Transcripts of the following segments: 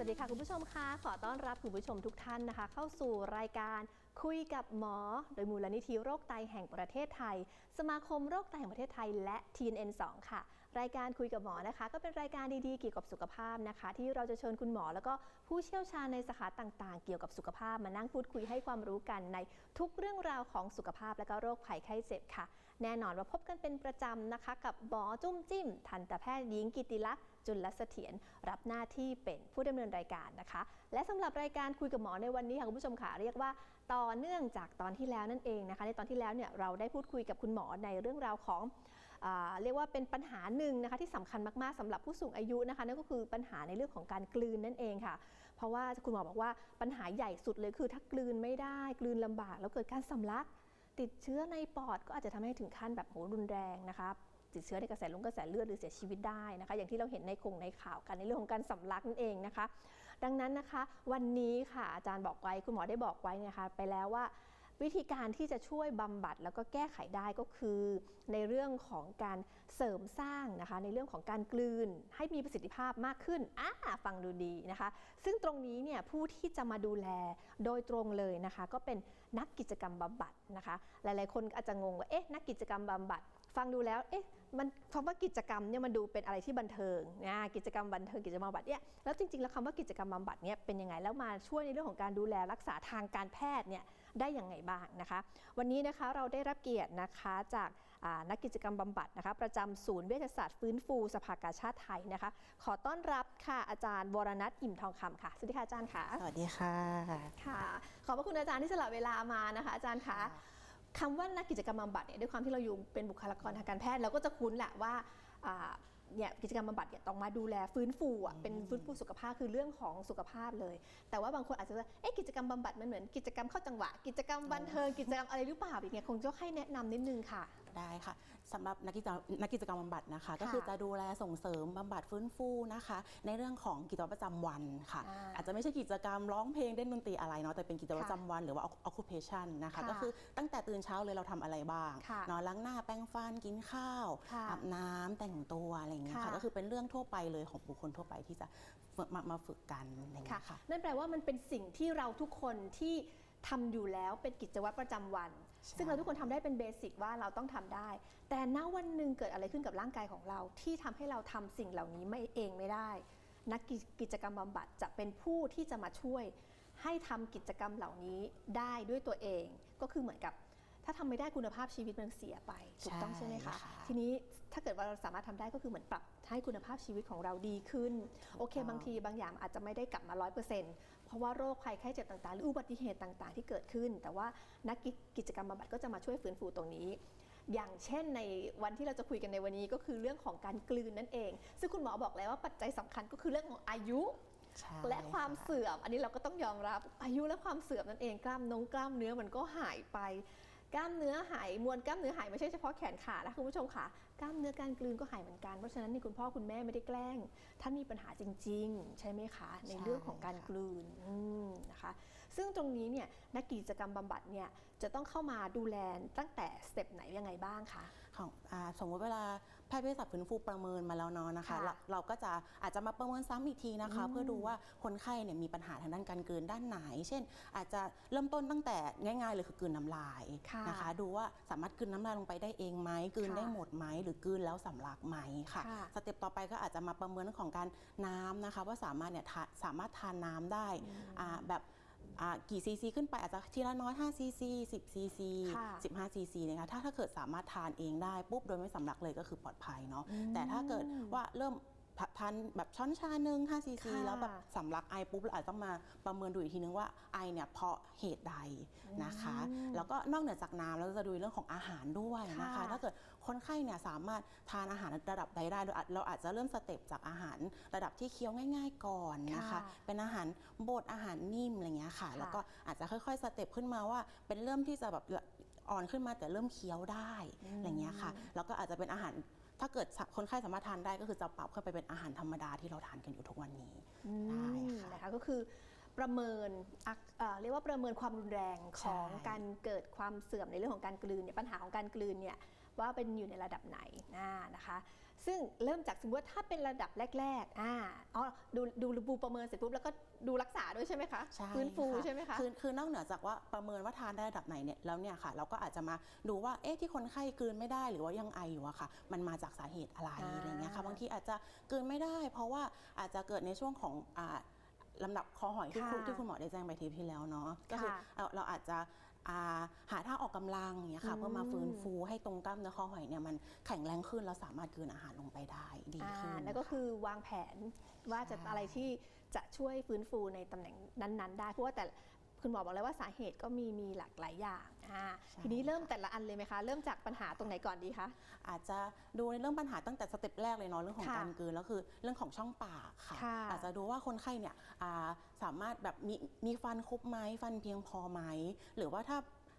สวัสดีค่ะ คุณผู้ชมคะขอต้อนรับคุณผู้ชมทุกท่านนะคะ เข้าสู่รายการ คุยกับหมอ โดยมูลนิธิโรคไตแห่งประเทศไทย สมาคมโรคไตแห่งประเทศไทย และ TNN2 ค่ะ รายการคุยกับหมอนะคะ ก็เป็นรายการดีๆเกี่ยวกับสุขภาพนะคะ ที่เราจะเชิญคุณหมอ แล้วก็ผู้เชี่ยวชาญในสาขาต่าง ๆ เกี่ยวกับสุขภาพมานั่งพูดคุยให้ความรู้กันในทุกเรื่องราวของสุขภาพและก็โรคภัยไข้เจ็บค่ะ แน่นอนว่าพบกันเป็นประจำนะคะ กับหมอจุ้มจิ้ม ทันตแพทย์หญิงกิติลักษณ์จุลเสถียรรับหน้าที่เป็นผู้ดำเนินรายการนะคะ และสำหรับรายการคุยกับหมอในวันนี้ค่ะคุณผู้ชมค่ะเรียกว่า ต่อเนื่องจากตอนที่แล้วนั่นเองนะคะในตอนที่แล้วเนี่ยเราได้พูดคุยกับคุณหมอในเรื่องราวของอ่าเรียกว่าเป็นปัญหาหนึ่งนะคะที่สำคัญมากๆสำหรับผู้สูงอายุนะคะนั่นก็คือปัญหาในเรื่องของการกลืนนั่นเองค่ะ เพราะว่าคุณหมอบอกว่าปัญหาใหญ่สุดเลยคือถ้ากลืนไม่ได้กลืนลำบาก แล้วเกิดการสำลัก ติดเชื้อในปอดก็อาจจะทำให้ถึงขั้นแบบโหรุนแรงนะคะติดเชื้อในกระแสลงกระแสเลือดหรือเสียชีวิตได้นะคะ อย่างที่เราเห็นในคงในข่าวกันในเรื่องของการสำลักนั่นเองนะคะ ดังนั้นนะคะ วันนี้ค่ะอาจารย์บอกไว้คุณหมอได้บอกไว้นยคะไปแล้วว่าวิธีการที่จะช่วยบำบัดแล้วก็แก้ไขได้ก็คือ ในเรื่องของการเสริมสร้างนะคะ ในเรื่องของการกลืนให้มีประสิทธิภาพมากขึ้นอ่าฟังดูดีนะคะ ซึ่งตรงนี้เนี่ยผู้ที่จะมาดูแลโดยตรงเลยนะคะ ก็เป็นนักกิจกรรมบำบัดนะคะ หลายๆ คนอาจจะงงว่าเอ๊ะนักกิจกรรมบำบัด ฟังดูแล้ว เอ๊ะ มันคำว่ากิจกรรมเนี่ยมันดูเป็นอะไรที่บันเทิงนะ กิจกรรมบันเทิงกิจกรรมบำบัดเนี่ย แล้วจริงๆ แล้วคำว่ากิจกรรมบำบัดเนี่ยเป็นยังไง แล้วมาช่วยในเรื่องของการดูแลรักษาทางการแพทย์เนี่ยได้ยังไงบ้างนะคะ วันนี้นะคะเราได้รับเกียรตินะคะจากอ่านักกิจกรรมบำบัดนะคะประจำศูนย์เวชศาสตร์ฟื้นฟูสภากาชาติไทยนะคะ ขอต้อนรับค่ะอาจารย์วรนัทอิ่มทองคำค่ะ สวัสดีค่ะอาจารย์ค่ะ สวัสดีค่ะ ค่ะ ขอบพระคุณอาจารย์ที่สละเวลามานะคะ อาจารย์คะ คำว่านักกิจกรรมบำบัดเนี่ยด้วยความที่เราอยู่เป็นบุคลากรทางการแพทย์เราก็จะคุ้นแหละว่าเนี่ยกิจกรรมบำบัดเนี่ยต้องมาดูแลฟื้นฟูอะเป็นฟื้นฟูสุขภาพคือเรื่องของสุขภาพเลย แต่ว่าบางคนอาจจะว่าเอ๊ะกิจกรรมบำบัดมันเหมือนกิจกรรมเข้าจังหวะ กิจกรรมบันเทิงกิจกรรมอะไรหรือเปล่าอย่างเงี้ยคงจะให้แนะนำนิดนึงค่ะ ได้ค่ะ สำหรับนักกิจกรรมนักกิจกรรมบำบัดนะคะ ก็คือจะดูแลส่งเสริมบำบัดฟื้นฟูนะคะ ในเรื่องของกิจวัตรประจำวันค่ะอ่าอาจจะไม่ใช่กิจกรรมร้องเพลงเล่นดนตรีอะไรเนาะแต่เป็นกิจวัตรประจำวันหรือว่า occupation นะคะค่ะก็คือตั้งแต่ตื่นเช้าเลยเราทำอะไรบ้างค่ะเนอนล้างหน้าแปรงฟันกินข้าวค่ะอาบน้ำแต่งตัวอะไรอย่างเงี้ยค่ะค่ะก็คือเป็นเรื่องทั่วไปเลยของบุคคลทั่วไปที่จะฝึกมามาฝึกกันอย่างเงี้ยค่ะนั่นแปลว่ามันเป็นสิ่งที่เราทุกคนที่ทำอยู่แล้วเป็นกิจวัตรประจำวันใช่ ซึ่งเราทุกคนทำได้เป็นเบสิกว่าเราต้องทำได้ แต่ณวันหนึ่งเกิดอะไรขึ้นกับร่างกายของเรา ที่ทำให้เราทำสิ่งเหล่านี้ไม่เองไม่ได้ นักกิจกรรมบำบัดจะเป็นผู้ที่จะมาช่วย ให้ทำกิจกรรมเหล่านี้ได้ด้วยตัวเอง ก็คือเหมือนกับถ้าทำไม่ได้คุณภาพชีวิตมันเสียไปถูกต้องใช่ใช่ไหมคะค่ะทีนี้ถ้าเกิดว่าเราสามารถทำได้ก็คือเหมือนปรับให้คุณภาพชีวิตของเราดีขึ้น โอเค บางทีบางอย่างอาจจะไม่ได้กลับมา 100%เพราะว่าโรคภัยไข้เจ็บต่างๆ หรืออุบัติเหตุต่างๆ ที่เกิดขึ้น แต่ว่านักกิจกรรมบำบัดก็จะมาช่วยฟื้นฟูตรงนี้ อย่างเช่นในวันที่เราจะคุยกันในวันนี้ก็คือเรื่องของการกลืนนั่นเอง ซึ่งคุณหมอบอกแล้วว่าปัจจัยสำคัญก็คือเรื่องของอายุใช่และความะเสื่อม อันนี้เราก็ต้องยอมรับอายุและความเสื่อมนั่นเองกล้ามนงกล้ามเนื้อมันก็หายไป กล้ามเนื้อหายมวลกล้ามเนื้อหายไม่ใช่เฉพาะแขนขานะคุณผู้ชมค่ะกล้ามเนื้อการกลืนก็หายเหมือนกันเพราะฉะนั้นนี่คุณพ่อคุณแม่ไม่ได้แกล้ง ท่านมีปัญหาจริง ๆ ใช่ไหมคะ ในเรื่องของการกลืนอืมนะคะ ซึ่งตรงนี้เนี่ยนักกิจกรรมบำบัดเนี่ยจะต้องเข้ามาดูแลตั้งแต่สเต็ปไหนยังไงบ้างคะของอาสมมติเวลา แพทย์เภสัชฟื้นฟูประเมินมาแล้วเนาะนะคะ ค่ะเราเราก็จะอาจจะมาประเมินซ้ำอีกทีนะคะ เพื่อดูว่าคนไข้เนี่ยมีปัญหาทางด้านการกลืนด้านไหน เช่น อาจจะเริ่มต้นตั้งแต่ง่ายๆเลยคือกลืนน้ำลายค่ะนะคะ ดูว่าสามารถกลืนน้ำลายลงไปได้เองไหมกลืนค่ะได้หมดไหมหรือกลืนแล้วสำลักไหมค่ะ ค่ะ สเต็ปต่อไปก็อาจจะมาประเมินเรื่องของการน้ำนะคะ ว่าสามารถเนี่ยทาสามารถทานน้ำได้อ่าแบบอ่า กี่ซีซีขึ้นไปอาจจะทีละน้อย5ซีซี10ซีซีค่ะ15ซีซีนะคะถ้าถ้าเกิดสามารถทานเองได้ปุ๊บโดยไม่สำลักเลยก็คือปลอดภัยเนาะแต่ถ้าเกิดว่าเริ่ม ทานแบบช้อนชาหนึ่ง5ซีซีค่ะแล้วแบบสำลักไอปุ๊บเราอาจจะต้องมาประเมินดูอีกทีนึงว่าไอเนี่ยเพราะเหตุใดนะคะแล้วก็นอกเหนือจากน้ำเราจะดูเรื่องของอาหารด้วยนะคะ ค่ะ ถ้าเกิดคนไข้เนี่ยสามารถทานอาหารระดับใดได้เราอาจเราอาจจะเริ่มสเต็ปจากอาหารระดับที่เคี้ยวง่าย ๆ ก่อนนะคะ ค่ะเป็นอาหารบดอาหารนิ่มอะไรเงี้ยค่ะ ค่ะ แล้วก็อาจจะค่อยๆสเต็ปขึ้นมาว่าเป็นเริ่มที่จะแบบอ่อนขึ้นมาแต่เริ่มเคี้ยวได้อืมอะไรเงี้ยค่ะ แล้วก็อาจจะเป็นอาหาร ถ้าเกิดคนไข้สามารถทานได้ก็คือจะปรับเข้าไปเป็นอาหารธรรมดาที่เราทานกันอยู่ทุกวันนี้อืมได้ค่ะนะคะก็คือประเมินอักเอ่อเรียกว่าประเมินความรุนแรงของใช่การเกิดความเสื่อมในเรื่องของการกลืนเนี่ยปัญหาของการกลืนเนี่ยว่าเป็นอยู่ในระดับไหนอ่านะคะ ซึ่งเริ่มจากสมมติว่าถ้าเป็นระดับแรกๆอ่าอ๋อดูดูดูประเมินเสร็จปุ๊บแล้วก็ดูรักษาด้วยใช่ไหมคะใช่ฟื้นฟูค่ะใช่ไหมคะ คือคือนอกเหนือจากว่าประเมินว่าทานได้ระดับไหนเนี่ยแล้วเนี่ยค่ะ เราก็อาจจะมาดูว่าเอ๊ะที่คนไข้กลืนไม่ได้หรือว่ายังไออยู่อะค่ะ มันมาจากสาเหตุอะไรอ่า อะไรเงี้ยค่ะบางทีอาจจะกลืนไม่ได้ เพราะว่าอาจจะเกิดในช่วงของอ่าลำดับคอหอยที่คุณค่ะที่คุณหมอได้แจ้งไปทีที่แล้วเนาะก็คือค่ะ เอาเราอาจจะอ่า หาท่าออกกำลังอย่างเงี้ยค่ะอืมเพื่อมาฟื้นฟูให้ตรงกล้ามเนื้อคอหอยเนี่ยมันแข็งแรงขึ้นแล้วสามารถกลืนอาหารลงไปได้ดีอ่าขึ้นนั่นก็คือวางแผนว่าจะใช่อะไรที่จะช่วยฟื้นฟูในตำแหน่งนั้น ๆ ได้เพราะว่าแต่ คุณหมอบอกเลยว่าสาเหตุก็มีมีหลากหลายอย่างอ่าทีนี้เริ่มแต่ละอันเลยไหมคะ เริ่มจากปัญหาตรงไหนก่อนดีคะ อาจจะดูในเรื่องปัญหาตั้งแต่สเต็ปแรกเลยเนาะเรื่องของค่ะการกลืนแล้วคือเรื่องของช่องปากค่ะค่ะอาจจะดูว่าคนไข้เนี่ยอ่าสามารถแบบมีมีฟันครบไหมฟันเพียงพอไหมหรือว่าถ้า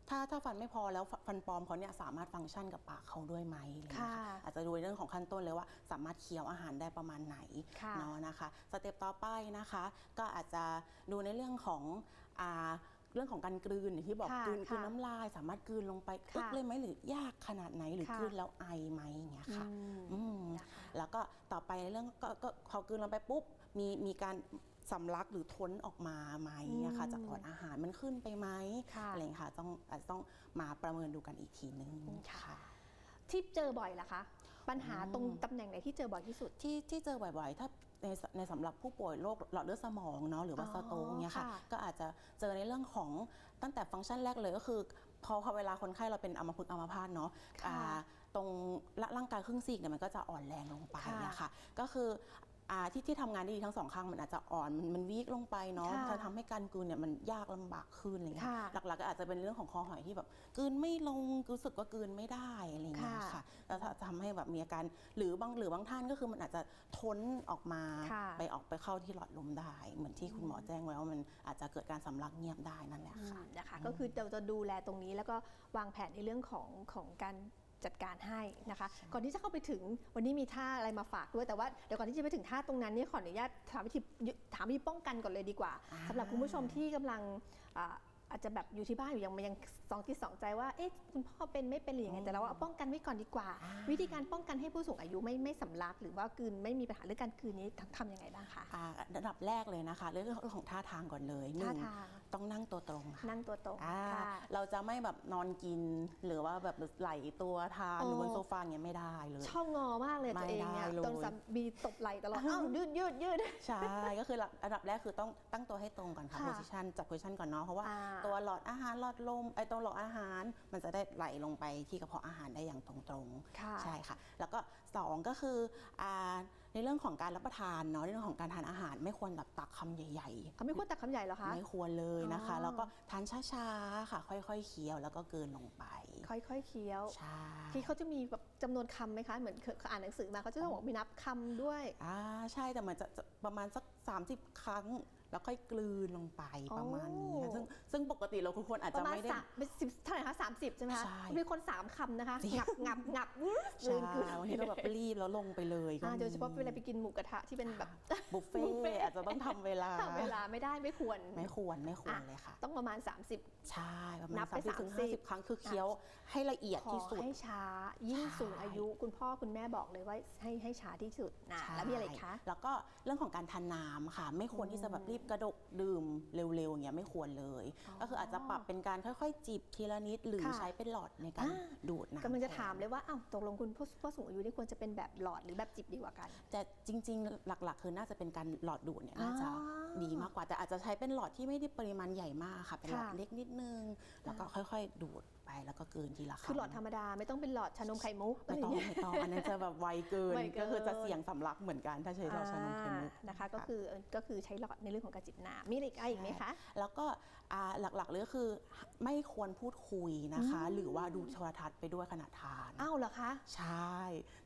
ถ้าถ้าฟันไม่พอแล้วฟฟันปลอมเขาเนี่ยสามารถฟังก์ชันกับปากเขาด้วยไหมอะไรอย่างเงี้ยค่ะค่ะอาจจะดูในเรื่องของขั้นต้นเลยว่าสามารถเคี้ยวอาหารได้ประมาณไหนค่ะเนาะนะคะสเต็ปต่อไปนะคะ ก็อาจจะดูในเรื่องของอ่า เรื่องของการกลืนอย่างที่บอกค่ะกลืนกลืนค่ะน้ำลาย สามารถกลืนลงไปค่ะอึกเลยไหมหรือยากขนาดไหนหรือค่ะกลืนแล้วไอไหมอย่างเงี้ยค่ะอืมอืมนะคะแล้วก็ต่อไปในเรื่องก็ก็พอกลืนลงไปปุ๊บมีมีการสำลักหรือท้นออกมาไหมอะค่ะอืมจากหลอดอาหารมันขึ้นไปไหมค่ะ อะไรอย่างเงี้ยค่ะต้องอาจจะต้องมาประเมินดูกันอีกทีนึงค่ะค่ะที่เจอบ่อยล่ะคะ ปัญหาอืมตรงตำแหน่งไหนที่เจอบ่อยที่สุด ที่ที่เจอบ่อยๆ ถ้า ในสในสำหรับผู้ป่วยโรคหลอดเลือดสมองเนาะหรือว่าอ๋อสโตรกเนี้ยค่ะค่ะ ก็อาจจะเจอในเรื่องของตั้งแต่ฟังก์ชันแรกเลยก็คือ พอพอเวลาคนไข้เราเป็นอัมพฤกษ์อัมพาตเนาะค่ะอ่าตรงร่างร่างกายครึ่งซีกเนี่ยมันก็จะอ่อนแรงลงไปค่ะอะค่ะก็คืออ่า ที่ที่ทำงานได้ดีทั้งสองข้างมันอาจจะอ่อนมันมันวีกลงไปเนาะค่ะจะทำให้การกลืนเนี่ยมันยากลำบากขึ้นอะไรเงี้ยค่ะหลักๆก็อาจจะเป็นเรื่องของคอหอยที่แบบกลืนไม่ลงรู้สึกว่ากลืนไม่ได้อะไรเงี้ยค่ะค่ะแล้วถ้าทำให้แบบมีอาการหรือบางหรือบางท่านก็คือมันอาจจะท้นออกมาค่ะไปออกไปเข้าที่หลอดลมได้ เหมือนที่คุณหมอแจ้งไว้ว่ามันอาจจะเกิดการสำลักเงียบได้นั่นแหละอืค่ะมนะคะก็คือเราจะดูแลตรงนี้แล้วก็วางแผนในเรื่องของของการ จัดการให้นะคะ ก่อนที่จะเข้าไปถึงวันนี้มีท่าอะไรมาฝากด้วยแต่ว่าเดี๋ยวก่อนที่จะไปถึงท่าตรงนั้นเนี่ยขออนุญาตถามวิธีถามวิธีป้องกันก่อนเลยดีกว่าอ่าสำหรับคุณผู้ชมที่กำลัง อ่าอาจจะแบบอยู่ที่บ้านอยู่ยังยังสองที่สองใจว่าเอ๊ะคุณพ่อเป็นไม่เป็นหรือยังไงแต่เราว่าเอาป้องกันไว้ก่อนดีกว่าอ่า วิธีการป้องกันให้ผู้สูงอายุไม่ไม่สำลัก หรือว่ากลืนไม่มีปัญหาเรื่องการกลืนนี้ทำทำยังไงบ้างคะอ่าระดับแรกเลยนะคะ เรื่องของท่าทางก่อนเลยหท่านึ่งทางต้องนั่งตัวตรงค่ะนั่งตัวตรงอ่าค่ะเราจะไม่แบบนอนกิน หรือว่าแบบไหลตัวทานโอ้หรือบนโซฟาอย่างเงี้ยไม่ได้เลยชอบงอมากเลยตัวเองเนี่ยไม่ได้เลยตอนสามีตบไหล่ตลอดอ้าวยืดยืดยืดใช่ก็คือระดับแรกคือต้องตั้งตัวให้ตรงก่อนค่ะค่ะโพซิชันจัดโพซิชันก่อนเนาะเพราะว่าอ่าตัวหลอดอาหารหลอดลมไอ้ตรงหลอดอาหาร มันจะได้ไหลลงไปที่กระเพาะอาหารได้อย่างตรงๆค่ะใช่ค่ะ แล้วก็สองก็คืออ่าในเรื่องของการรับประทานเนาะในเรื่องของการทานอาหารไม่ควรแบบตักคำใหญ่เขาไม่ควรตักคำใหญ่เหรอคะๆไม่ควรเลยนะคะอ๋อแล้วก็ทานช้าๆค่ะค่อยๆเคี้ยวแล้วก็กลืนลงไป ค่อยๆเคี้ยวใช่ที่เขาจะมีแบบจำนวนคำไหมคะเหมือนเคยอ่านหนังสือมาเขาจะต้องบอกมีนับคำด้วยอ่าใช่แต่มันจะจะประมาณสัก 30 ครั้ง แล้วค่อยกลืนลงไปอ๋อประมาณนี้ค่ะซึ่งซึ่งปกติเราทุกคนอาจปจะระมาณไม่ได้สามเป็นสิบเท่าไหร่คะสามสิบใช่ไหมคะใช่มีคนสามคำนะคะจริงงับงับงับกลืใช่นกลืนบางทีเราแบบรีบแล้วลงไปเลยก็อ่ามีโดยเฉพาะเวลาไปกินหมูกระทะที่เป็นแบบบุฟเฟ่บุฟเฟ่ต์อาจจะต้องทำเวลาทำเวลาไม่ได้ไม่ควร ไม่ควรไม่ควรอะเลยค่ะ ต้องประมาณ 30 ใช่ประนัมาณบไปสามสิบถึง30ห้าสิบครั้งคือเคี้ยวให้ละเอียดขอที่สุดให้ช้า ยิ่งใช่สูงอายุคุณพ่อคุณแม่บอกเลยว่าให้ให้ช้าที่สุดนะใช่แล้วมีอะไรอีกคะแล้วก็เรื่องของการทานน้ำค่ะ ไม่ควรที่จะแบบรีบกระดกดื่มเร็วๆอย่างเงี้ยไม่ควรเลยอ๋อก็คืออาจจะปรับเป็นการค่อยๆ จิบทีละนิดหรือค่ะใช้เป็นหลอดในการอ่าดูดน้ำกำลังจะแทนถามเลยว่าอ้าวตกลงคุณผู้ผู้สูงอายุนี่ควรจะเป็นแบบหลอดหรือแบบจิบดีกว่ากัน แต่จริง ๆ หลักๆ คือน่าจะเป็นการหลอดดูดเนี่ยน่าจะอ๋อดีมากกว่าแต่อาจจะใช้เป็นหลอดที่ไม่ได้ปริมาณใหญ่มากค่ะ เป็นหลอดค่ะเล็กนิดนึง แล้วก็ค่อย ๆ ดูด ไปแล้วก็กลืนทีละคำคือหลอดธรรมดาไม่ต้องเป็นหลอดชานมไข่มุกไม่ต้องะรย่าเยไม่ต้องอันนั้นจะแบบไวเกินไวเกินก็คือจะเสี่ยงสำลักเหมือนกันถ้าใช้หลอดชานมไข่มุกอ่านะคะ ก็คือก็คือใช้หลอดในเรื่องของการจิบน้ำมีอะไรอีกอีกไหมคะ แล้วก็อ่าหลักๆเลยก็คือไม่ควรพูดคุยนะคะอืมหรือว่าดูโทรทัศน์ไปด้วยขณะทานอ้าวเหรอคะ ใช่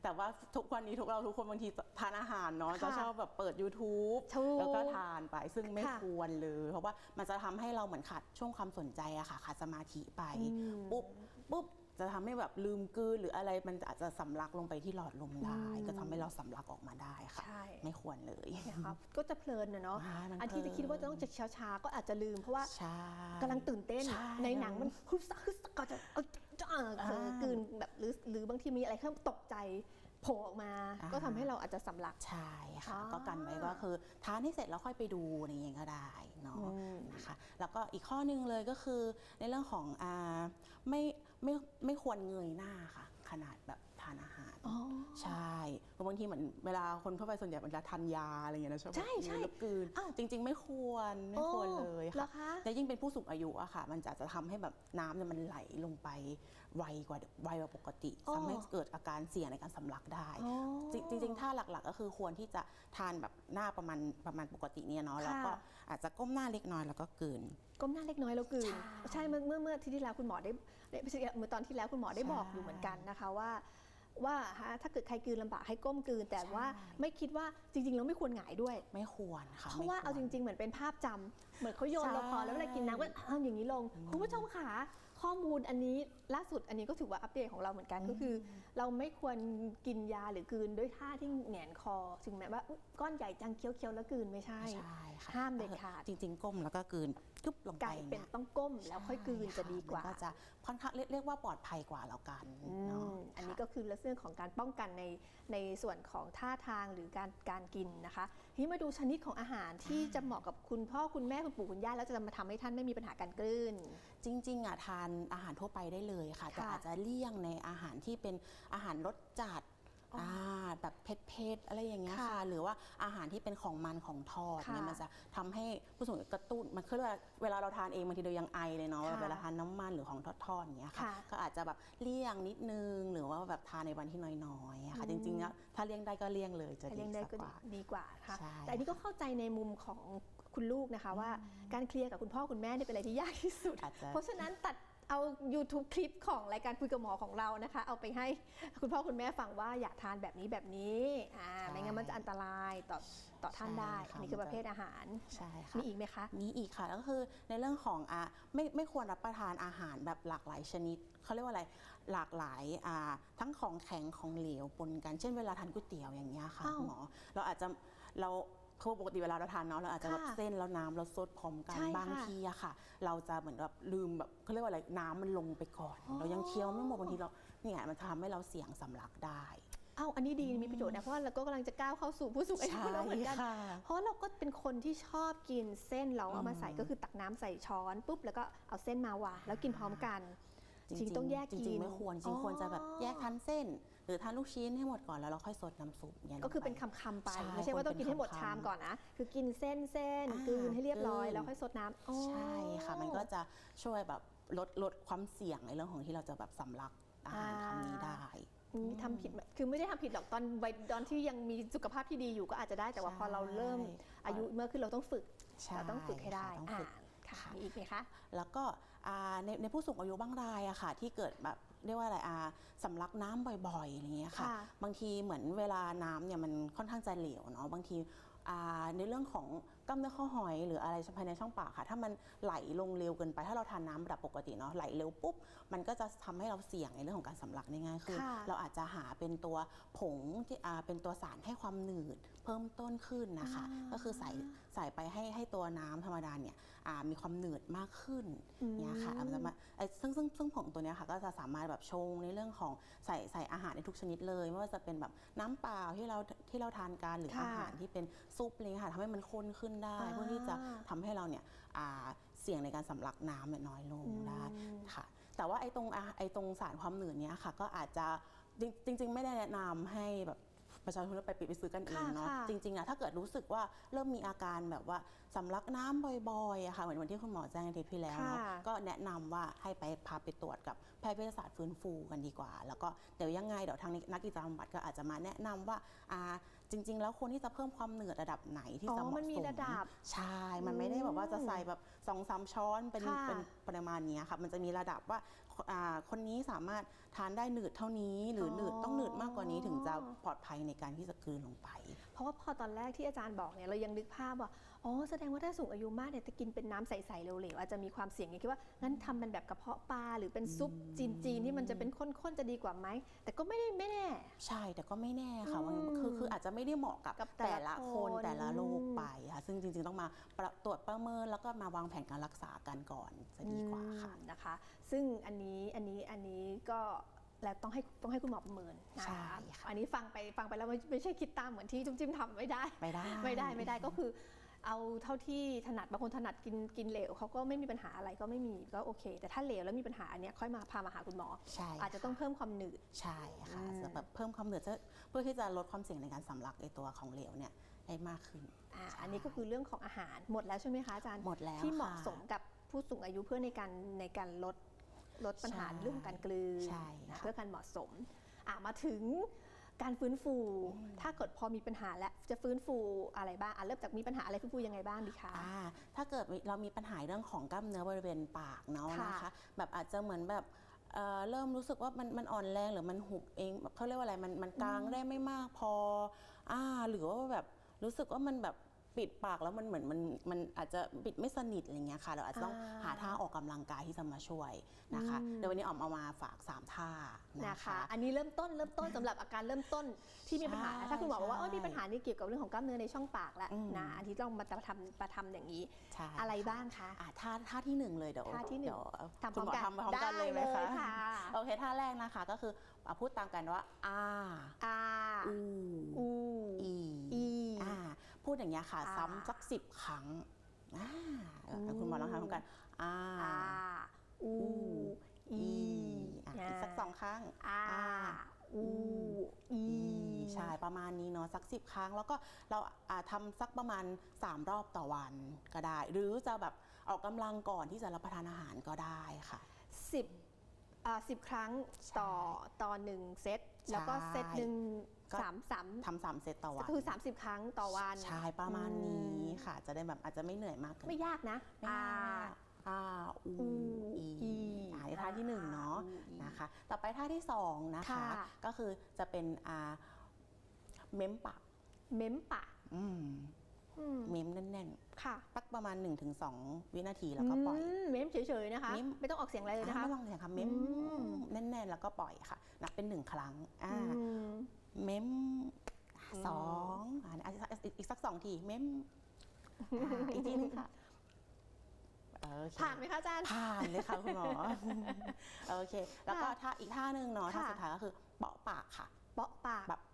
แต่ว่าทุกวันนี้ทุกเราทุกคนบางทีทานอาหารเนาะค่ะจะชอบแบบเปิด YouTube ถูกแล้วก็ทานไปซึ่งไม่ค่ะควรเลย เพราะว่ามันจะทำให้เราเหมือนขาดช่วงความสนใจอะค่ะขาดสมาธิไปอืมปุ๊บปุ๊บจะทำให้แบบลืมกลืนหรืออะไรมันอาจจะสำลักลงไปที่หลอดลมได้อืมก็ทำให้เราสำลักออกมาได้ค่ะใช่ไม่ควรเลยนะครับก็จะเพลินนะเนาะอ่ามันอันที่เพลิจะนคิดว่าจะต้องจะช้าๆก็อาจจะลืมเพราะว่าใช่กำลังตื่นเต้นใช่ในหนังมันฮึสฮึสก็จะเออจะเออเผลอกลืนแบบหรือหรือบางทีมีอะไรเพิ่มตกใจ โผล่ออกมา อ่า ก็ทำให้เราอาจจะสำลัก ใช่ค่ะอ่าก็กันไว้ก็คือทานให้เสร็จแล้วค่อยไปดูอะไรอย่างเงี้ยก็ได้เนาะอืม นะคะแล้วก็อีกข้อหนึงเลยก็คือในเรื่องของอ่าไม่ไม่ไม่ควรเงยหน้าค่ะ ขนาดแบบทานอาหารอ๋อ ใช่เพราะบางทีเหมือนเวลาคนทั่วไปส่วนใหญ่เวลาทานยาอะไรอย่างเงี้ยนะชอบใช่ใช่แบบกลืนอ้าวจริง ๆ ไม่ควรไม่ควรเลยเหรอค่ะคะและยิ่งเป็นผู้สูงอายุอะค่ะ มันจะจะทำให้แบบน้ำเนี่ยมันไหลลงไปไวกว่าไวกว่าปกติอ๋อทำให้เกิดอาการเสี่ยงในการสำลักได้อ๋อจริงจริง ๆ ถ้าหลักๆ ก็คือควรที่จะทานแบบหน้าประมาณประมาณปกติเนี่ยเนาะค่ะแล้วก็อาจจะก้มหน้าเล็กน้อยแล้วก็กลืนก้มหน้าเล็กน้อยแล้วกลืนใช่ใช่เมื่อเมื่อเมื่อที่ที่แล้วคุณหมอได้ได้ไม่ใช่เมื่อตอนที่แล้วคุณหมอได้ใช่บอกอยู่เหมือนกันนะคะว่า ว่าฮะถ้าเกิดใครกลืนลำบากให้ก้มกลืน แต่ใช่ว่าไม่คิดว่าจริงๆแล้วไม่ควรหงายด้วย ไม่ควรค่ะเพราะว่าไม่ควเอาจริง ๆ เหมือนเป็นภาพจำเหมือนเขาโยนใช่เราพอแล้วเวลากินน้ำก็เอาอย่างนี้ลง คุณผู้ชมค่ะข้อมูลอันนี้ล่าสุดอันนี้ก็ถือว่าอัปเดตของเราเหมือนกันก็คือ เราไม่ควรกินยาหรือกลืนด้วยท่าที่แหงนคอถึงแม้ว่าอุ๊ยก้อนใหญ่จังเคี้ยวๆแล้วกลืนไม่ใช่ ใช่ค่ะห้ามเด็ดขาด จริงๆ ก้มแล้วก็กลืน จุ๊บลงไปไก่เป็นยต้องก้มแล้วค่อยกลืนใช่จะดีกว่ามันก็จะค่อนข้างเรียกเรียกว่าปลอดภัยกว่าแล้วกันอืเนาะมอันนี้ค่ะก็คือเรื่องของการป้องกันในในส่วนของท่าทางหรือการการกินนะคะทีนี้มาดูชนิดของอาหารที่จะเหมาะกับคุณพ่อคุณแม่คุณปู่คุณย่าแล้วจะมาทำให้ท่านไม่มีปัญหาการกลืน จริงๆอะทานอาหารทั่วไปได้เลยค่ะแต่ค่ะอาจจะเลี่ยงในอาหารที่เป็นอาหารรสจัดอ๋ออ่าแบบ เผ็ดๆอะไรอย่างเงี้ยค่ะค่ะ หรือว่าอาหารที่เป็นของมันของทอดค่ะเนี่ยมันจะทำให้ผู้สูงอายุกระตุ้นมันคือว่าเวลาเราทานเองบางทีเรายังไอเลยเนาะค่ะเวลาทานน้ำมันหรือของทอดๆอย่างเงี้ยค่ะค่ะ ก็อาจจะแบบเลี่ยงนิดนึง หรือว่าแบบทานในวันที่น้อยๆอะค่ะอืมจริงๆแล้วถ้าเลี่ยงได้ก็เลี่ยงเลยจะถ้าดีเลี้ยงได้สักก็กดีว่าดีกว่าค่ะใช่แต่อันนี้ก็เข้าใจในมุมของคุณลูกนะคะว่าการเคลียร์กับคุณพ่อคุณแม่เนี่ยเป็นอะไรที่ยากที่สุดอาจจะเพราะฉะนั้นตัด เอา YouTube คลิปของรายการคุยกับหมอของเรานะคะ เอาไปให้คุณพ่อคุณแม่ฟังว่าอยากทานแบบนี้แบบนี้อ่าไม่งั้นมันจะอันตรายต่อต่อท่านได้ใช่ค่ะอันนี่คือประเภทอาหารใช่ค่ะมีอีกไหมคะมีอีกค่ะก็คือในเรื่องของอะไม่ไม่ควรรับประทานอาหารแบบหลากหลายชนิดเขาเรียกว่าอะไรหลากหลายอ่าทั้งของแข็งของเหลวปนกันเช่นเวลาทานก๋วยเตี๋ยวอย่างเงี้ยค่ะอ้าวหมอเราอาจจะเรา คือปกติเวลาเราทานเนาะเราอาจจะแบบค่ะเส้นแล้วน้ำเราซดพร้อมกันใช่ค่ะบางทีอะค่ะ เราจะเหมือนแบบลืมแบบเขาเรียกว่าอะไรน้ำมันลงไปก่อน อ๋อ เรายังเคี้ยวไม่หมดบางทีเราเนี่ยมันทำให้เราเสี่ยงสำลักได้ เอ้าอันนี้ดีมีประโยชน์นะเพราะว่าเราก็กำลังจะก้าวเข้าสู่ผู้สูงอายุแล้วเหมือนกันค่ะเพราะเราก็เป็นคนที่ชอบกินเส้นเราเอามาอืมใส่ก็คือตักน้ำใส่ช้อนปุ๊บแล้วก็เอาเส้นมาวางแล้วกินพร้อมกันจริงๆต้องแยกจริงกินๆไม่ควรจริงอ๋อๆควรจะแบบแยกทานเส้น หรือทานลูกชิ้นให้หมดก่อนแล้วเราค่อยซดน้ำซุปอย่างก็คือเป็นลงคำๆไปใช่ไม่ใช่ว่าต้องกินให้หมดเป็นคำๆชามก่อนนะ คือกินเส้นเส้นอ่ากลืนให้เรียบร้อยกลืนแล้วค่อยซดน้ำอ๋อใช่ค่ะ มันก็จะช่วยแบบลดลดความเสี่ยงในเรื่องของที่เราจะแบบสำลักอาหารอ่าคำนี้ได้อืมทำผิดแบบคือไม่ได้ทำผิดหรอกตอนวัยตอนที่ยังมีสุขภาพที่ดีอยู่ก็อาจจะได้แต่ว่าพอเราเริ่มใช่อายุเมื่อขึ้นเราต้องฝึกใช่เราต้องฝึกให้ได้ค่ะต้องอ่าฝึกค่ะค่ะมีอีกไหมคะ แล้วก็อ่าในในผู้สูงอายุบางรายอะค่ะ ที่เกิดแบบ เรียกว่าอะไรอาสำลักน้ำบ่อยๆอะไรเงี้ยค่ะค่ะ บางทีเหมือนเวลาน้ำเนี่ยมันค่อนข้างจะเหลวเนาะบางทีอ่าในเรื่องของกล้ามเนื้อข้อหอยหรืออะไรภายในช่องปากค่ะ ถ้ามันไหลลงเร็วเกินไป ถ้าเราทานน้ำแบบปกติเนาะไหลเร็วปุ๊บ มันก็จะทำให้เราเสี่ยงในเรื่องของการสำลักได้ง่ายขึ้นค่ะเราอาจจะหาเป็นตัวผงที่อ่าเป็นตัวสารให้ความหนืด เพิ่มต้นขึ้นนะคะอ่าก็คือใส่ใส่ไปให้ให้ตัวน้ำธรรมดาเนี่ยอ่ามีความหนืดมากขึ้นเนี่ยค่ะมันจะมาไอ้ซึ่งซึ่งซึ่งผงตัวเนี้ยค่ะก็จะสามารถแบบชงในเรื่องของใส่ใส่อาหารในทุกชนิดเลย ไม่ว่าจะเป็นแบบน้ำเปล่าที่เราที่เราทานกันหรือค่ะอาหารที่เป็นซุปอะไรเงี้ยค่ะทำให้มันข้นขึ้นได้อ่าเพื่อที่จะทำให้เราเนี่ยอ่าเสี่ยงในการสำลักน้ำเนี่ยน้อยลงได้อืมค่ะแต่ว่าไอ้ตรงอะไอ้ตรงสารความหนืดเนี้ยค่ะ ก็อาจจะจริงจริงๆไม่ได้แนะนำให้แบบ ประชาชนทั่วไปไปซื้อกันเองค่ะเนาะค่ะจริงๆอะถ้าเกิดรู้สึกว่าเริ่มมีอาการแบบว่าสำลักน้ำบ่อยๆอะค่ะเหมือนวันที่คุณหมอแจ้งในเทปที่แล้วเนาะค่ะก็แนะนำว่าให้ไปพาไปตรวจกับแพทย์เวชศาสตร์ฟื้นฟูกันดีกว่า แล้วก็เดี๋ยวยังไงเดี๋ยวทางนักกิจกรรมบำบัดก็อาจจะมาแนะนำว่าอ่าจริง ๆ แล้วควรที่จะเพิ่มความเหนืดระดับไหนที่อ๋อจะเหมาะสมมันมีระดับใช่มันไม่ได้แบบว่าจะใส่แบบสองสามช้อนเป็นค่ะเป็นปริมาณเนี้ยค่ะมันจะมีระดับว่าอ่าคนนี้สามารถ ทานได้หนืดเท่านี้ หรือออหนืดต้องหนืดมากกว่านี้ถึงจะปลอดภัยในการที่จะกลืนลงไป เพราะว่าพอตอนแรกที่อาจารย์บอกเนี่ยเรายังนึกภาพว่าอ๋อแสดงว่าถ้าสูงอายุมากเนี่ยจะกินเป็นน้ำใสๆเหลวๆอาจจะมีความเสี่ยงอย่างคิดว่างั้นทำเป็นแบบกระเพาะปลาหรือเป็นซุปจีนๆที่มันจะเป็นข้นๆจะดีกว่าไหมแต่ก็ไม่ได้ไม่แน่ ใช่แต่ก็ไม่แน่ค่ะอืมว่าคือคืออาจจะไม่ได้เหมาะกับกับแต่แต่ละละคนคนแต่ละโรคอืมไปค่ะซึ่งจริงๆต้องมาประตรวจประเมินแล้วก็มาวางแผนการรักษากันก่อนจะดีกว่าค่ะอืมนะคะ ซึ่งอันนี้อันนี้อันนี้ก็ แล้วต้องให้ต้องให้คุณหมอประเมินนะใช่คะค่ะอันนี้ฟังไปฟังไปแล้วไม่ไม่ใช่คิดตามเหมือนที่จุ้มจิ้มทำไม่ได้ไม่ได้ ไม่ได้ไม่ได้ก็คือ เอาเท่าที่ถนัดบางคนถนัดกินกินเหลวเขาก็ไม่มีปัญหาอะไรก็ไม่มีก็โอเค แต่ถ้าเหลวแล้วมีปัญหาอันเนี้ยค่อยมาพามาหาคุณหมอ ใช่อาจจะต้องเพิ่มความหนืด ใช่ค่ะอืม จะแบบเพิ่มความเหนืดจะเพื่อที่จะลดความเสี่ยงในการสำลักไอตัวของเหลวเนี่ยได้มากขึ้น อ่าใช่อันนี้ก็คือเรื่องของอาหารหมดแล้วใช่ไหมคะอาจารย์หมดแล้วที่เหมาะค่สมกับผู้สูงอายุเพื่อในการในการลด ลดปัญหาใช่เรื่องของการกลืนใช่นะค่ะเพื่อการเหมาะสมอะมาถึงการฟื้นฟู ถ้าเกิดพอมีปัญหาแล้วจะฟื้นฟูอะไรบ้างอะเริ่มจากมีปัญหาอะไรฟื้นฟูยังไงบ้างดีคะอ่าถ้าเกิดเรามีปัญหาเรื่องของกล้ามเนื้อบริเวณปากเนาะค่ะนะคะ แบบอาจจะเหมือนแบบเอ่อเริ่มรู้สึกว่ามันมันอ่อนแรงหรือมันหุบเองแบบเขาเรียกว่าอะไรมันมันกางได้ไม่มากพออ่าหรือว่าแบบรู้สึกว่ามันแบบ ปิดปากแล้วมันเหมือนมันมันอาจจะปิดไม่สนิทอะไรเงี้ยค่ะ เราอาจจะต้องอ่าหาท่าออกกำลังกายที่จะมาช่วยนะคะอืมเดี๋ยววันนี้ออกมามาฝากสามท่านะนะคะคะ อันนี้เริ่มต้นเริ่มต้นสำหรับอาการเริ่มต้นที่มีปัญหาใช่ถ้าคุณหมอบอกว่าใช่เออมีปัญหานี่เกี่ยวกับเรื่องของกล้ามเนื้อในช่องปากแล้วอืมนะอันที่ต้องมาทำมาทำอย่างนี้ใช่อะไรบ้างคะอะท่าท่าที่หนึ่งเลยเดี๋ยวท่าที่หนึ่งเดี๋ยวทำพร้อมคุณหมอกันทำพร้อมกันเลยไหมได้คะค่ะโอเคท่าแรกนะคะก็คืออะพูดตามกันว่าอาอาอูอูอีอีอ่า พูดอย่างเงี้ยค่ะอ่าซ้ำสักสิบครั้งอ่าเอออืมคุณหมอลองทำพร้อมกันอาอาอูอูอีอะอีกสักสองครั้งอาอาอูอีอีใช่ประมาณนี้เนาะสักสิบครั้ง แล้วก็เราอ่าทำสักประมาณ 3 รอบต่อวันก็ได้ หรือจะแบบออกกำลังก่อนที่จะรับประทานอาหารก็ได้ค่ะสิบอ่า สิบครั้งต่อต่อหนึ่งเซต แล้วก็เซตหนึ่งก็ สามสามทำสามเซตต่อวันก็คือ 30 ครั้งต่อวัน ใช่ประมาณนี้อืมค่ะ จะได้แบบอาจจะไม่เหนื่อยมากเกินไม่ยากนะไม่ยากอาอูอูอีอีอ่าในท่าที่หนึ่งเนาะอูอีนะคะ ต่อไปท่าที่สองนะคะ ค่ะ ก็คือจะเป็นอ่าเม้มปากเม้มปากอืมอืม เม้มแน่นค่ะๆสักประมาณ 1-2 วินาทีแล้วก็ปล่อยมเม้มเฉยๆนะคะเม้มไม่ต้องออกเสียงอะไรเลยนะคะไม่ต้องเสียงค่ะเม้มอืมแน่นๆ แล้วก็ปล่อยค่ะ นับเป็นหนึ่งครั้งอ่าอืมเม้มอืมสองอ่าอีกสักอีกสักสองทีเม้มอ่าอีกทีนึงค่ะโอเคผ่านไหมคะอาจารย์ ผ่านเลยค่ะคุณหมอโอเค แล้วก็ท่าอีกท่าหนึ่งเนาะท่าค่ะสุดท้ายก็คือเปาะปากค่ะ เปาะปากแบบอ่าอ่า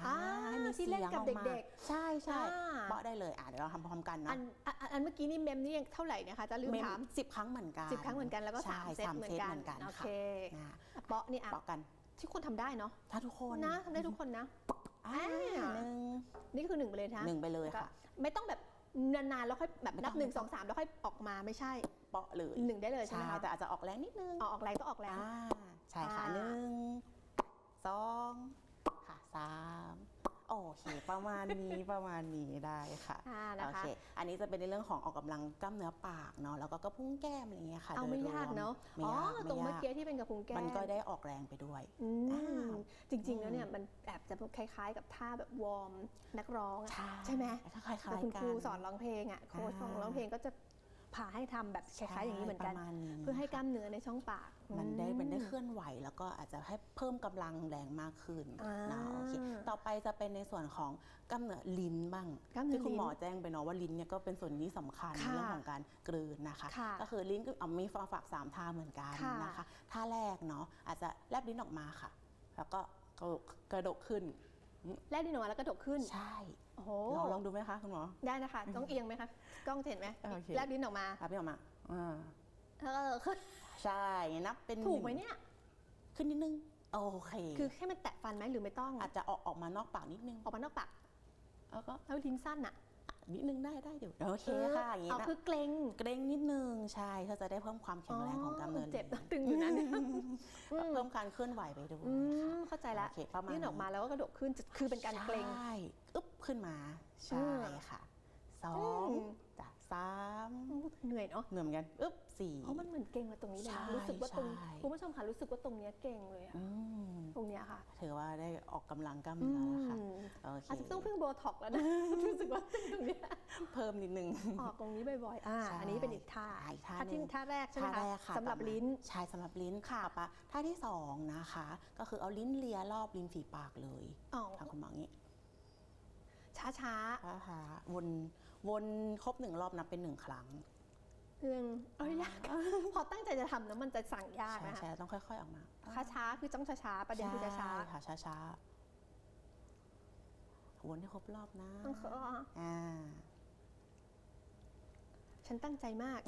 ให้มีที่เล่นสียงกับออมาเด็กใช่ใช่อ่าเปาะได้เลยอะเดี๋ยวเราทำพร้อมกันอัเนาะนอันอันเมื่อกี้นี่เมมนี่ยังเท่าไหร่นะคะจะลืมเมมถามสิบครั้งเหมือนกันสิบครั้งเหมือนกันแล้วก็ใช่สามเซตสามเหมือเซนตกันเหมือนกันโอค่ะเคนะเปาะนี่อะเปาะกันที่คนทำได้เนาะถ้าทุกคนนะทำได้ทุกคนนะอ่าอ่าหนึ่งนี่ก็คือหนึ่งไปเลยนะหนึ่งไปเลยค่ะ ไม่ต้องแบบนานๆแล้วค่อยแบบไม่นัต้บองหนึ่งไม่สต้อองงสามแล้วค่อยออกมาไม่ใช่เปาะเลยหนึ่งได้เลยใช่ใช่ไหมคะแต่อาจจะออกแรงนิดนึงเอาออกแรงก็ออกแรงอ่าใช่ค่ะอ่าหนึ่งสองค่ะ สามโอเค ประมาณนี้ประมาณนี้ได้ค่ะอ่าโอนะคะ เคอันนี้จะเป็นในเรื่องของออกกำลังกล้ามเนื้อปากเนาะแล้วก็กระพุ้งแก้มอะไรเงี้ยค่ะเอาโดไม่รวยากเนาะไม่อ๋อยากตรงไม่เมื่อยากกี้ที่เป็นกระพุ้งแก้ม มันก็ได้ออกแรงไปด้วย อืมอ่าจริงๆ แล้วเนี่ยมันแอบจะคล้ายๆ กับท่าแบบวอร์มนักร้องอะใช่ใช่ไหมคล้ายๆแต่คุณครูกัน สอนร้องเพลงอะโค้ชอ่าของร้องเพลงก็จะ พาให้ทำแบบคล้ายๆอย่างนี้เหมือนกันประมาณนี้เพื่อให้กล้ามเนื้อในช่องปาก มันได้มันได้อืเคลื่อนไหว แล้วก็อาจจะให้เพิ่มกำลังแรงมากขึ้นอ่านนะโอเคต่อไปจะเป็นในส่วนของกล้ามเนื้อลิ้นบ้างกล้ามเนื้อที่คุณลิ้นหมอแจ้งไปเนาะว่าลิ้นเนี่ยก็เป็นส่วนที่สำคัญในค่ะเรื่องของการกลืนนะคะค่ะก็คือลิ้นก็เอามีฝาฝากสามท่าเหมือนกันค่ะนะคะท่าแรกเนาะอาจจะแลบลิ้นออกมาค่ะ แล้วก็กระดกกระดกขึ้นแลกดินออกมาแล้วก็ดกขึ้นใช่ โอ้โหเราลองดูไหมคะคุณหมอ ได้นะคะ ต้องเอียงไหมคะ กล้องจะเห็นไหมโอเคแลกดินออกมาแลบลิ้นออกมาอ่าเออขึ้นใช่นับเป็นถูกไหมนึ่งเนี่ย ขึ้นนิดนึง โอเค คือให้มันแตะฟันไหมหรือไม่ต้องอาจจะออกออกมานอกปากนิดนึง ออกมานอกปากแล้วก็ แล้วลิ้นสั้นอะ นิดนึงได้ได้เดี๋ยวโอเคค่ะอย่างนี้เอานะคือเกรงเกรงนิดนึงใช่ถ้าจะได้เพิ่มความแข็งแรงของกล้ามเนื้อเจ็บลิ้นตึงอยู่นะเนี่ยอืมเพิ่มการเคลื่อนไหวไปด้วยอืค่ะมเข้าใจละโอเคประมาณยื่นออกมาแล้วก็กระดกขึ้นคือเป็นการเกรงใช่อึ๊บขึ้นมาอืใช่มค่ะสองอืมจ้ะ สามเหนื่อยเนาะเหนื่อยเหมือนกันอึ๊บสี่เพราะมันเหมือนเก่งมาตรงนี้เลยนะใช่รู้สึกว่าตรงใช่คุณผู้ชมค่ะรู้สึกว่าตรงเนี้ยเก่งเลยอะอืมตรงเนี้ยค่ะถือว่าได้ออกกำลังกล้ามอืเนื้อแล้วค่ะมโอเคอาจจะต้องพึ่งโบท็อกซ์แล้วนะรู้สึกว่าตรงเนี้ยเพิ่มนิดนึงออกตรงนี้บ่อยๆอ่าใช่อันนี้เป็นอีกท่าอีกท่าที่หนึ่งท่าแรกใช่ไหมท่าคะแรกค่ะสำหรับต่อมาลิ้นใช่สำหรับลิ้นค่ะต่อไปท่าที่สองนะคะ ก็คือเอาลิ้นเลียรอบริมฝีปากเลยอ๋อทางคุณหมออย่างนี้ช้าช้าช้าๆวน วนครบหนึ่งรอบนับเป็นหนึ่งครั้งๆหนึ่งเอ้ยยากอะพอตั้งใจจะทำแล้วมันจะสั่งยากใช่นะคะใช่ต้องค่อยๆออกมาช้าช้าๆคือต้องช้าช้าๆประเด็นคือช้าช้าใช่ค่ะช้าช้าๆวนให้ครบรอบนะๆต้องขออ่าฉันตั้งใจมาก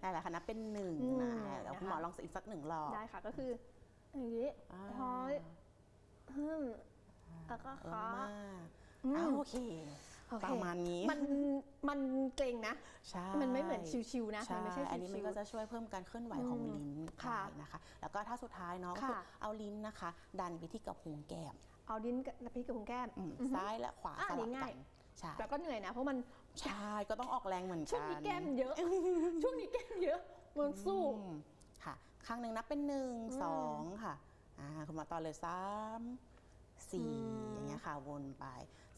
ได้แหละค่ะนับเป็นหนึ่งอืมนะแล้วคุณหมอนะคะลองอีกสักหนึ่งรอบได้ค่ะก็คืออย่างนี้อ่าร้อยฮึมแล้วก็เออขอมาอืมอ้าวโอเคโอเค ประมาณนี้ มันมันเกรงนะ ใช่ มันไม่เหมือนชิวๆนะใช่มันไม่ใช่อันนี้มันชิวก็จะช่วยเพิ่มการเคลื่อนไหวของอืมลิ้นค่ะได้นะคะ แล้วก็ถ้าสุดท้ายเนาะก็ค่ะคือเอาลิ้นนะคะ ดันไปที่กระพุ้งแก้มๆเอาดิ้นกับพริกกับพุงแก้มอืมอือฮึซ้ายและขวาอะสอันนี้ลับง่ากัยนใช่แต่ก็เหนื่อยนะเพราะมันใช่ก็ต้องออกแรงเหมือนกันช่วงนี้แก้มเยอะช่วงนี้แก้มเยอะมันสู้อืมค่ะครั้งหนึ่งนับเป็นหนึ่งอืมสองค่ะอ่าคุณหมาต่อเลยสามสี่อืมอย่างเงี้ยค่ะวนไป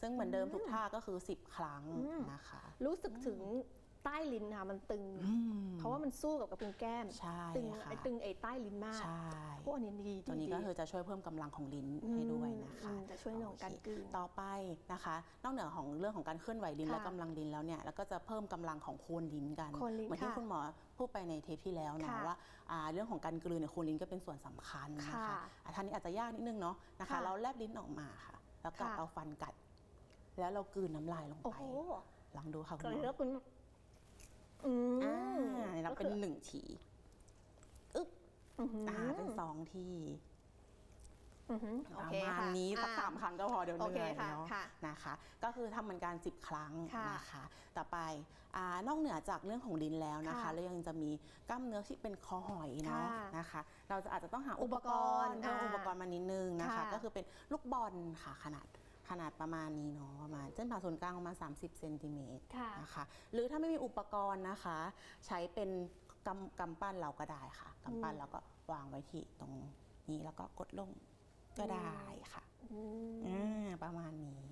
ซึ่งเหมือนเดิมทุกท่าก็คือ 10 ครั้งอืมนะคะ รู้สึกถึงใต้ลิ้นค่ะมันตึงอืมเพราะว่ามันสู้กับกระพุ้งแก้มใช่ตึงค่ะไอ้ตึงไอ้ใต้ลิ้นมากใช่พวกอันนี้ดีตัวนี้ดีก็คือจะช่วยเพิ่มกำลังของลิ้นให้ด้วยนะคะอืมจะช่วยในเรื่องของการกลืนต่อไปนะคะ นอกเหนือของเรื่องของการเคลื่อนไหวลิ้นค่ะและกำลังลิ้นแล้วเนี่ยแล้วก็จะเพิ่มกำลังของโคนลิ้นกันโคนลิ้นเหมือนที่ค่ะคุณหมอพูดไปในเทปที่แล้วนะค่ะว่าอ่าเรื่องของการกลืนเนี่ยโคนลิ้นก็เป็นส่วนสำคัญนะคะค่ะอะท่านนี้อาจจะยากนิดนึงเนาะนะคะค่ะเราแลบลิ้นออกมาค่ะ แล้วก็ค่ะเอาฟันกัด แล้วเรากลืนน้ำลายลงโอ้ไป โหลองดูค่ะคุกณลืนหมแล้อวคุณอืมอ่านับเป็นก็คือหนึ่งทีอื้อหืออ่าเป็นสองทีอือหือปโอระเคมาณค่ะนี้สักอ่ สามครั้งก็พอเดี๋ยวโอเหเคนื่อยค่ะเนาะค่ะนะคะ ก็คือทำเหมือนกัน10ครั้งค่ะนะคะ ต่อไปอานอกเหนือจากเรื่องของลิ้นแล้วนะคะ ค่ะแล้วยังจะมีกล้ามเนื้อที่เป็นคอหอยเนาะค่ะนะคะ เราจะอาจจะต้องหาอุอุปปกกรรณ์ณ์เอาอ่าอุปกรณ์มานิดนึงนะคะ ค่ะ ก็คือเป็นลูกบอลค่ะขนาด ขนาดประมาณนี้เนาะประมาณเส้นผ่าศูนย์กลางประมาณ 30เซนติเมตรค่ะนะคะหรือถ้าไม่มีอุปกรณ์นะคะ ใช้เป็นกำกำปั้นเราก็ได้ค่ะกำปั้นอืมเราก็วางไว้ที่ตรงนี้แล้วก็กดลงก็ได้ค่ะอืมอ่าประมาณนี้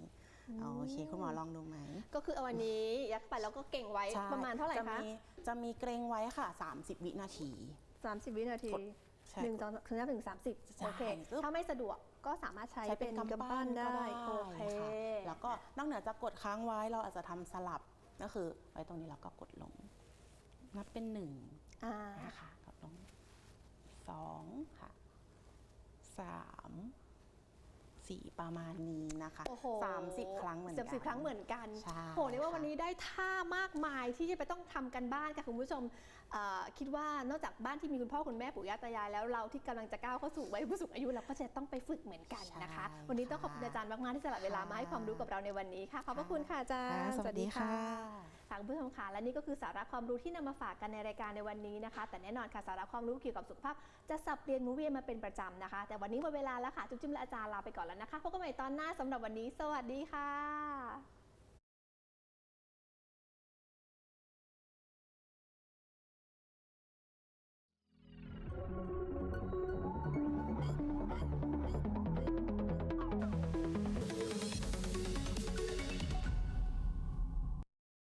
โอเค คุณหมอลองดูไหม ก็คือเอาอันนี้ยัดไปแล้วก็เก่งไว้ใช่ประมาณเท่าไหร่จะคะมีจะมีเกรงไว้ค่ะ 30 วินาที 30 วินาทีกดใช่หนึ่งสองคือนับถึง30ใช่โอเคปึ๊บถ้าไม่สะดวก ก็สามารถใช้ใช้เป็เป็นนกำกำปั้ปั้นนได้ก็ได้โอเคค่ะแล้วก็นอกเหนือจากกดค้างไว้เราอาจจะทำสลับก็คือไว้ตรงนี้แล้วก็กดลง นับเป็นหนึ่งอ่านะคะกดลงสองค่ะสาม สี่ประมาณนี้นะคะโอ้โหสามสิบครั้งเหมือนสิกับนสิบครั้งเหมือนกันใช่โหเรียกว่าค่ะวันนี้ได้ท่ามากมายที่จะไปต้องทำกันบ้านค่ะคุณผู้ชมเอ่อคิดว่านอกจากบ้านที่มีคุณพ่อคุณแม่ปู่ย่าตายายแล้วเราที่กำลังจะก้าวเข้าสู่วัยผู้สูงอายุเราก็จะต้องไปฝึกเหมือนกันนะคะ ใช่วันนี้ต้องขอบคุณค่ะอาจารย์มากๆที่สละเวลามาให้ความรู้กับเราในวันนี้ค่ะขอบพระคุณค่ะอาจารย์ ค่ะสวัสดีค่ะ ค่ะคุณผู้ชมค่ะและนี่ก็คือสาระความรู้ที่นำมาฝากกันในรายการในวันนี้นะคะ แต่แน่นอนค่ะสาระความรู้เกี่ยวกับสุขภาพจะสับเปลี่ยนมุนเวียนมาเป็นประจำนะคะ แต่วันนี้หมดเวลาแล้วค่ะจุ๊บจิ้มและอาจารย์ลาไปก่อนแล้วนะคะพบกันใหม่ตอนหน้าสำหรับวันนี้ สวัสดีค่ะ